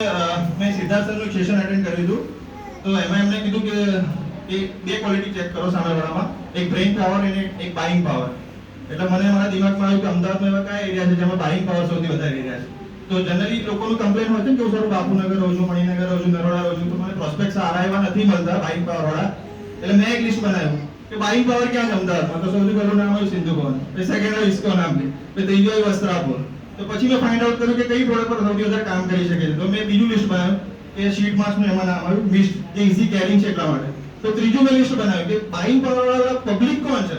મેં Siddharth સરનું session attend કર્યું હતું. તો એમાં એમણે કીધું કે એ બે ક્વોલિટી ચેક કરો સામેવાળામાં. એક બ્રેઇન પાવર અને એક બાઇંગ પાવર એટલે મને મારા દિમાગમાં આવ્યું કે અમદાવાદમાં એવા કયા એરિયા છે જેમાં બાઇંગ પાવર સૌથી વધારે એરિયા છે. તો જનરલી લોકોનું કમ્પ્લેન હોય છે કે હું સર બાપુનગર રહું છું, મણિનગર રહું છું, નરોડા રહું છું, તો મને પ્રોસ્પેક્ટ સારા એવા નથી મળતા બાઇંગ પાવર વાળા. એટલે મેં એક લિસ્ટ બનાવ્યું કે બાઇંગ પાવર ક્યાં છે અમદાવાદમાં? તો સૌથી પહેલું નામ આવ્યું સિંધુ ભવન. પછી સેકન્ડ આવ્યું ઇસ્કો નામ પછી આવ્યું વસ્ત્રાપુર. તો પછી મેં ફાઇન્ડ આઉટ કર્યું કે કઈ પ્રોડક્ટ પર સૌથી વધારે કામ કરી શકે છે. તો મેં બીજું લિસ્ટ બનાવ્યું કે શીટ માસ્કનું એમાં નામ આવ્યું મિસ્ટ જે ઇઝી કેરિંગ છે એટલા માટે. તો ત્રીજું મેં લિસ્ટ બનાવ્યું કે બાઇંગ પાવર વાળા પબ્લિક કોણ છે?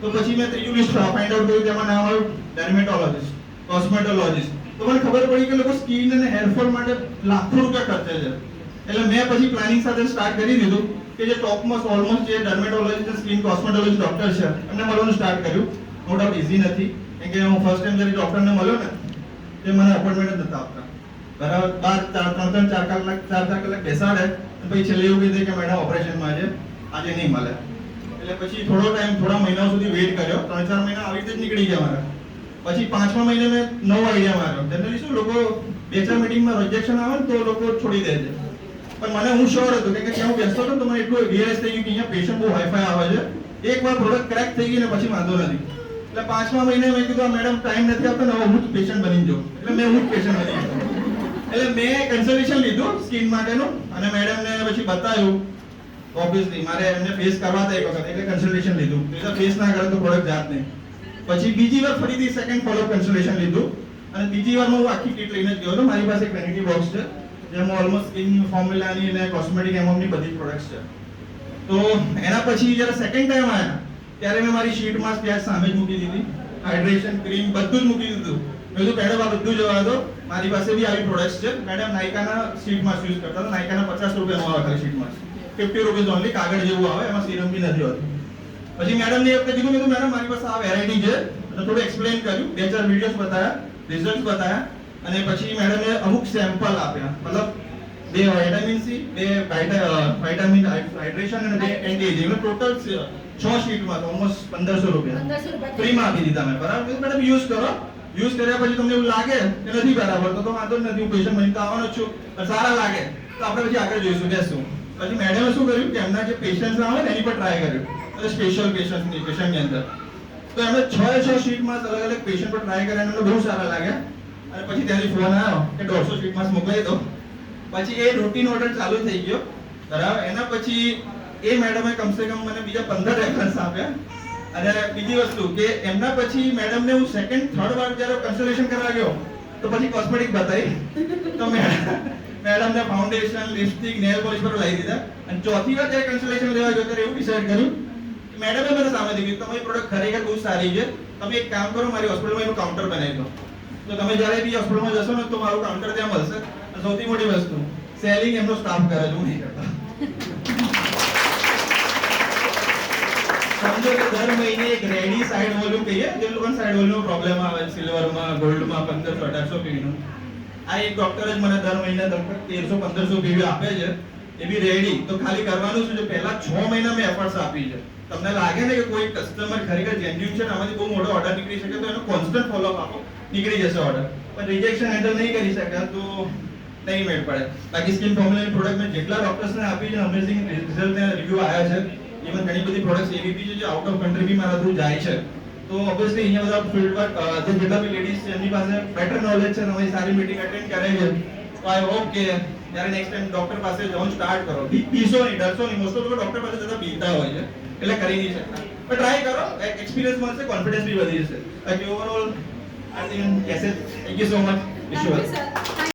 તો પછી મેં ત્રીજું લિસ્ટ ફાઇન્ડ આઉટ કર્યું તેમાં નામ આવ્યું ડર્મેટોલોજિસ્ટ કોસ્મેટોલોજિસ્ટ તો મને ખબર પડી કે લોકો સ્કિન અને હેરફોલ માટે લાખો રૂપિયા ખર્ચે છે. એટલે મેં પછી પ્લાનિંગ સાથે સ્ટાર્ટ કરી દીધું કે જે ટોપમાં ઓલમોસ્ટ જે ડર્મેટોલોજિસ્ટ સ્કિન કોસ્મેટોલોજી ડોક્ટર છે, એમને મળવાનું સ્ટાર્ટ કર્યું. ડાઉટ ઇઝી નથી. કેમ કે હું ફર્સ્ટ ટાઈમ જ્યારે ડોક્ટરને મળ્યો ને તે મને અપોઇન્ટમેન્ટ જ નતા આપતા. બરાબર? બાર, ચાર, ત્રણ ત્રણ, ચાર કલાક, ચાર ચાર કલાક બેસાડે પછી છેલ્લે એવું કીધું કે મેડમ ઓપરેશનમાં છે આજે નહીં મળે. એટલે પછી થોડો ટાઈમ થોડા મહિનાઓ સુધી વેઇટ કર્યો. ત્રણ, ચાર મહિના આવી રીતે જ નીકળી ગયા મારા. પછી પાંચમા મહિને મેં નવો આઈડિયા માર્યો. જનરલી શું, લોકો બે, ચાર મિટિંગમાં રિજેક્શન આવે ને તો લોકો છોડી દે છે. પણ મને હું શ્યોર હતો કે ત્યાં હું બેસતો હતો, તો મને એટલું રિયલાઇઝ થઈ ગયું કે અહીંયા પેશન્ટ બહુ હાઈફાઈ આવે છે. એકવાર પ્રોડક્ટ ક્રેક થઈ ગઈ ને પછી વાંધો નથી. એટલે પાંચમા મહિને મેં કીધું મેડમ ટાઈમ નથી આપતો ને હું જ પેશન્ટ બની જાઉં. એટલે મેં હું જ પેશન્ટ બની એટલે મેં કન્સલ્ટેશન લીધું સ્કિન માટેનું અને મેડમને પછી બતાવ્યું ઓબ્વિયસલી મારે એમને ફેસ કરવા હતા એક વખત, એટલે કન્સલ્ટેશન લીધું. એટલે ફેસ ના કરે તો પ્રોડક્ટ જાત નહીં. પછી બીજી વાર ફરીથી સેકન્ડ ફોલો કન્સલ્ટેશન લીધું અને બીજી વારમાં હું આખી કીટ લઈને જ ગયો હતો. મારી પાસે એક વેનિટી બોક્સ છે, જેમાં ઓલમોસ્ટ સ્કિન ફોર્મ્યુલાની અને કોસ્મેટિક એમોમની બધી પ્રોડક્ટ્સ છે. તો એના પછી જ્યારે સેકન્ડ ટાઈમ આવ્યા ત્યારે મેં મારી શીટ માસ્ક ત્યાં સામે જ મૂકી દીધી. હાઇડ્રેશન ક્રીમ બધું જ મૂકી દીધું. મેં કીધું, મેડમ, આ બધું જવા દો. મારી પાસે બી આવી પ્રોડક્ટ્સ છે. મેડમ નાયકાના શીટ માસ્ક યુઝ કરતા હતા. નાયકાના પચાસ રૂપિયાનું આવે ખાલી sheet mask fifty rupees only કાગળ જેવું આવે, એમાં સિરમ બી નથી હોતું. પછી મેડમ ને એ વખતે કીધું, મેં મેડમ, મારી પાસે આ વેરાયટી છે. અને થોડું એક્સપ્લેન કર્યું. બે ચાર વિડીયોઝ બતાવ્યા રિઝલ્ટ બતાવ્યા અને પછી મેડમે અમુક સેમ્પલ આપ્યા. મતલબ બે વિટામિન સી બે વિટામિન હાઇડ્રેશન અને બે એન્ટી એજિંગ ટોટલ છ શીટમાં તો ઓલમોસ્ટ પંદરસો રૂપિયા. ફ્રીમાં આપી દીધા મેં. બરાબર? મેડમ યુઝ કરો. યુઝ કર્યા પછી તમને એવું લાગે કે નથી બરાબર તો વાંધો નથી. હું પેશન્ટ બની તો આવવાનો છું. પણ સારા લાગે. તો આપણે પછી આગળ જોઈશું બેસું પછી મેડમે શું કર્યું કે એમના જે પેશન્ટ આવે ને એની પર ટ્રાય કર્યું. સ્પેશિયલ પેશન્ટની પેશન્ટની અંદર. તો એમણે છ છ શીટમાં અલગ અલગ પેશન્ટ પર ટ્રાય કર્યા અને એમને બહુ સારા લાગ્યા. અને પછી ત્યાંથી ફોન આવ્યો કે દોઢસો શીટમાં મોકલાવી દો. પછી એ રૂટીન ઓર્ડર ચાલુ થઈ ગયો. બરાબર? એના પછી એ મેડમે કમસે કમ મને બીજા પંદર રેફરન્સ આપ્યા. અને બીજી વસ્તુ કે એમના પછી મેડમને હું સેકન્ડ થર્ડ વાર જ્યારે કન્સલ્ટેશન કરવા ગયો, તો પછી કોસ્મેટિક બતાવી. તો મેડમ મેડમને ફાઉન્ડેશન લિપસ્ટિક નેલ પોલિશ પર લાવી દીધા. અને ચોથી વાર જ્યારે કન્સલ્ટેશન લેવા ગયો ત્યારે એવું ડિસાઈડ કર્યું મેડમે મને સામે કીધું તમારી પ્રોડક્ટ ખરેખર બહુ સારી છે. તમે એક કામ કરો, મારી હોસ્પિટલમાં એનું કાઉન્ટર બનાવી દો. તો તમે જ્યારે બી હોસ્પિટલમાં જશો ને, તો મારું કાઉન્ટર ત્યાં મળશે. સૌથી મોટી વસ્તુ સેલિંગ એમનો સ્ટાફ કરે છે, હું નહીં કરતા. સમજો કે દર મહિને એક રેડી સાઇડ વોલ્યુમ કહીએ, જે લોકોને સાઇડ વોલ્યુમ પ્રોબ્લેમ આવે સિલ્વરમાં ગોલ્ડમાં પંદરસો, અઢારસો પીવીનું આ એક ડોક્ટર જ મને દર મહિને તેરસો, પંદરસો પીવી આપે છે. એ બી રેડી તો ખાલી કરવાનું શું છે? પહેલા છ મહિના મેં એફર્ટ્સ આપી છે. તમને લાગે ને કે કોઈ કસ્ટમર ખરેખર જેન્યુન છે ને, આમાંથી બહુ મોટો ઓર્ડર નીકળી શકે, તો એનો કોન્સ્ટન્ટ ફોલોઅપ આપો. નીકળી જશે ઓર્ડર પણ રિજેક્શન હેન્ડલ નહીં કરી શકે તો નહીં મેળ પડે. બાકી સ્કિન ફોર્મ્યુલાની પ્રોડક્ટ મેં જેટલા ડોક્ટર્સને આપી છે અમેઝિંગ રિઝલ્ટ રિવ્યુ આવ્યા છે. ઇવન ઘણી બધી પ્રોડક્ટ્સ એવી બી છે જે આઉટ ઓફ કન્ટ્રી બી મારા થ્રુ જાય છે. તો ઓબ્વિયસલી અહીંયા બધા ફિલ્ડ વર્ક જે જેટલા બી લેડીઝ છે, એમની પાસે બેટર નોલેજ છે અને સારી મીટિંગ અટેન્ડ કરે છે. તો આઈ હોપ કે જ્યારે નેક્સ્ટ ટાઈમ ડોક્ટર પાસે જવાનું સ્ટાર્ટ કરો. બીસો નહીં ડરશો નહીં મોસ્ટ ઓફ ડોક્ટર પાસે જતા બીતા હોય છે. એટલે કરી નહીં શકતા. પણ ટ્રાય કરો એક્સપિરિયન્સ મળશે કોન્ફિડન્સ બી વધી જશે. બાકી overall I think yes thank you so much wish.